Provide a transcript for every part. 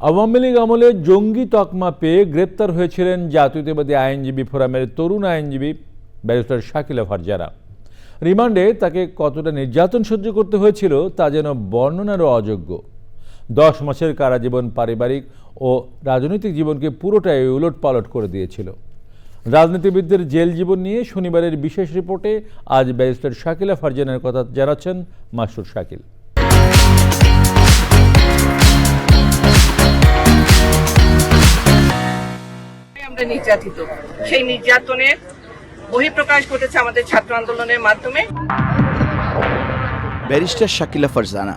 আওয়ামী লীগ আমলে জঙ্গি তকমা পেয়ে গ্রেপ্তার হয়েছিলেন জাতীয়তাবাদী আইনজীবী ফোরামের তরুণ আইনজীবী ব্যারিস্টার শাকিলা ফারজানা রিমান্ডে তাকে কতটা নির্যাতন সহ্য করতে হয়েছিল তা যেন বর্ণনারও অযোগ্য। দশ মাসের কারাজীবন পারিবারিক ও রাজনৈতিক জীবনকে পুরোটাই উলট পালট করে দিয়েছিল। রাজনীতিবিদদের জেল জীবন নিয়ে শনিবারের বিশেষ রিপোর্টে আজ ব্যারিস্টার শাকিলা ফারজানার কথা জানাচ্ছেন মাসুর শাকিল। আমরা নির্যাতিত। সেই নির্যাতনের বহিঃপ্রকাশ ঘটেছে আমাদের ছাত্র আন্দোলনের মাধ্যমে। ব্যারিস্টার শাকিলা ফারজানা,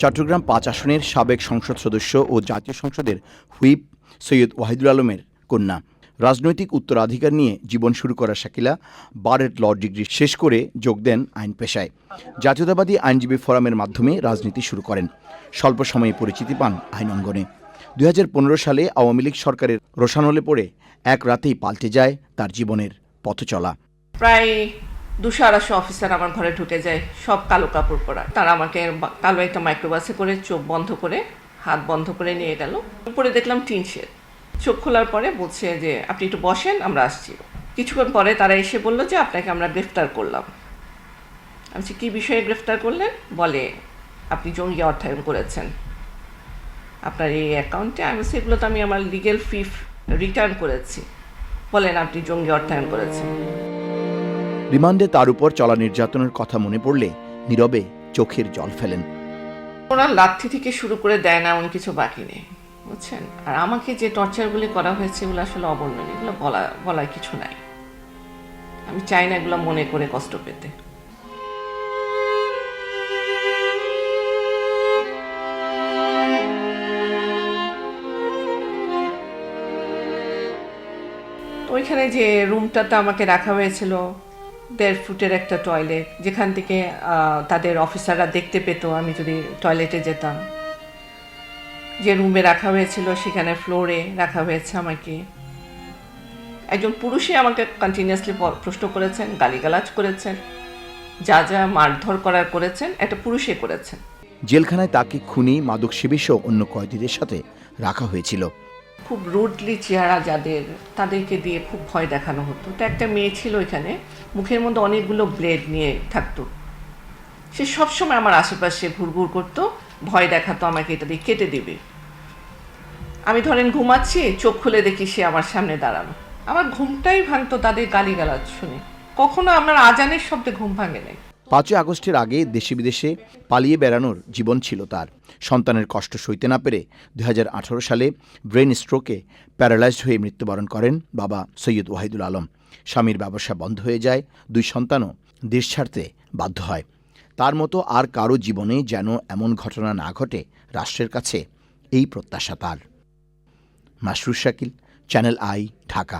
চট্টগ্রাম পাঁচ আসনের সাবেক সংসদ সদস্য ও জাতীয় সংসদের হুইপ সৈয়দ ওয়াহিদুল আলমের কন্যা। রাজনৈতিক উত্তরাধিকার নিয়ে জীবন শুরু করা শাকিলা বারেট ল ডিগ্রি শেষ করে যোগ দেন আইন পেশায়। জাতীয়তাবাদী আইনজীবী ফোরামের মাধ্যমে রাজনীতি শুরু করেন। স্বল্প সময়ে পরিচিতি পান আইন অঙ্গনে। দুই সালে আওয়ামী লীগ সরকারের রোশানলে পড়ে এক রাতেই পাল্টে যায় তার জীবনের পথ চলা প্রায় দুশো আড়াইশো অফিসার আমার ঘরে ঢুকে যায়, সব কালো কাপড় পরা। তারা আমাকে কালো একটা মাইক্রোবাসে করে চোখ বন্ধ করে, হাত বন্ধ করে নিয়ে গেল। উপরে দেখলাম টিন শেড। চোখ খোলার পরে বলছে যে, আপনি একটু বসেন, আমরা আসছি। কিছুক্ষণ পরে তারা এসে বলল যে, আপনাকে আমরা গ্রেফতার করলাম। আমি কী বিষয়ে গ্রেফতার করলেন? বলে, আপনি জঙ্গি অর্থায়ন করেছেন। আপনার এই অ্যাকাউন্টে আমি এগুলো তো আমি আমার লিগেল ফি রিটার্ন করেছি। বলেন আপনি জঙ্গি অর্থায়ন করেছেন। রিমান্ডে তার উপর চলা নির্যাতনের কথা মনে পড়লে নীরবে চোখের জল ফেলেন। ওরা লাঠি থেকে শুরু করে দেয় না এমন কিছু বাকি নেই বুঝছেন? আর আমাকে যে টর্চারগুলি করা হয়েছে এগুলো আসলে অবর্ণনীয় এগুলো বলা বলার কিছু নাই। আমি চাই না এগুলো মনে করে কষ্ট পেতে। ওইখানে যে রুমটাতে আমাকে রাখা হয়েছিল, দেড় ফুটের একটা টয়লেট যেখান থেকে তাদের অফিসাররা দেখতে পেত আমি যদি টয়লেটে যেতাম। যে রুমে রাখা হয়েছিল, সেখানে ফ্লোরে রাখা হয়েছে আমাকে। একজন পুরুষই আমাকে কন্টিনিউয়াসলি প্রশ্ন করেছেন, গালিগালাজ করেছেন, যা যা মারধর করার করেছেন, একটা পুরুষে করেছেন। জেলখানায় তাকে খুনি মাদক সেবী সহ অন্য কয়েদিদের সাথে রাখা হয়েছিল। খুব রুডলি চেহারা যাদের, তাদেরকে দিয়ে খুব ভয় দেখানো হতো। তো একটা মেয়ে ছিল এখানে, মুখের মধ্যে অনেকগুলো ব্লেড নিয়ে থাকতো। সে সবসময় আমার আশেপাশে ঘুরঘুর করতো, ভয় দেখাতো আমাকে, এটা দিয়ে কেটে দেবে। আমি ধরেন ঘুমাচ্ছি, চোখ খুলে দেখি সে আমার সামনে দাঁড়ানো। আমার ঘুমটাই ভাঙতো তাদের গালিগালাজ শুনে। কখনো আমার আজানের শব্দে ঘুম ভাঙে নাই। পাঁচই আগস্টের আগে দেশে বিদেশে পালিয়ে বেড়ানোর জীবন ছিল তার। সন্তানের কষ্ট সইতে না পেরে দু হাজার আঠারো সালে ব্রেন স্ট্রোকে প্যারালাইজড হয়ে মৃত্যুবরণ করেন বাবা সৈয়দ ওয়াহিদুল আলম। স্বামীর ব্যবসা বন্ধ হয়ে যায়, দুই সন্তানও দেশ ছাড়তে বাধ্য হয়। তার মতো আর কারও জীবনে যেন এমন ঘটনা না ঘটে রাষ্ট্রের কাছে, এই প্রত্যাশা তার। Masrur Shakil, channel I, Dhaka.